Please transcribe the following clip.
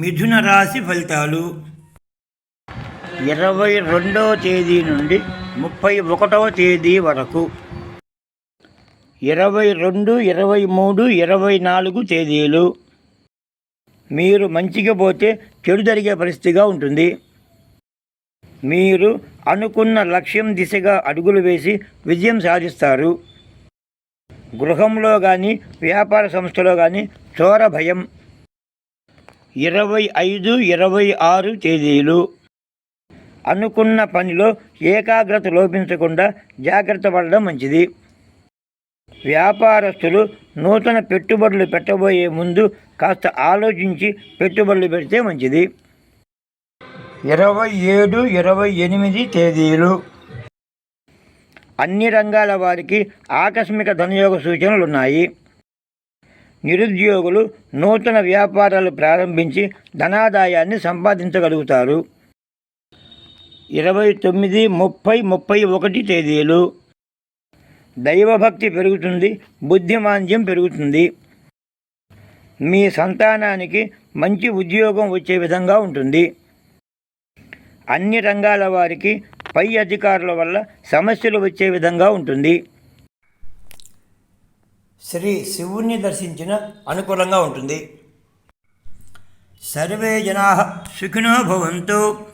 మిథున రాశి ఫలితాలు. ఇరవై రెండవ తేదీ నుండి ముప్పై ఒకటవ తేదీ వరకు. ఇరవై రెండు ఇరవై మూడు ఇరవై నాలుగు తేదీలు. మీరు మంచిగా పోతే చెడు జరిగే పరిస్థితిగా ఉంటుంది. మీరు అనుకున్న లక్ష్యం దిశగా అడుగులు వేసి విజయం సాధిస్తారు. గృహంలో కానీ వ్యాపార సంస్థలో కానీ చోర భయం. ఇరవై ఐదు ఇరవై ఆరు తేదీలు. అనుకున్న పనిలో ఏకాగ్రత లోపించకుండా జాగ్రత్త పడడం మంచిది. వ్యాపారస్తులు నూతన పెట్టుబడులు పెట్టబోయే ముందు కాస్త ఆలోచించి పెట్టుబడులు పెడితే మంచిది. ఇరవై ఏడు ఇరవై ఎనిమిది తేదీలు. అన్ని రంగాల వారికి ఆకస్మిక ధనయోగ సూచనలు ఉన్నాయి. నిరుద్యోగులు నూతన వ్యాపారాలు ప్రారంభించి ధనాదాయాన్ని సంపాదించగలుగుతారు. ఇరవై తొమ్మిది ముప్పై ముప్పై ఒకటి తేదీలు. దైవభక్తి పెరుగుతుంది బుద్ధిమాంద్యం పెరుగుతుంది. మీ సంతానానికి మంచి ఉద్యోగం వచ్చే విధంగా ఉంటుంది. అన్ని రంగాల వారికి పై అధికారుల వల్ల సమస్యలు వచ్చే విధంగా ఉంటుంది. శ్రీ శివుణ్ణి దర్శించిన అనుకూలంగా ఉంటుంది. సర్వే జనా సుఖినో భవంతు.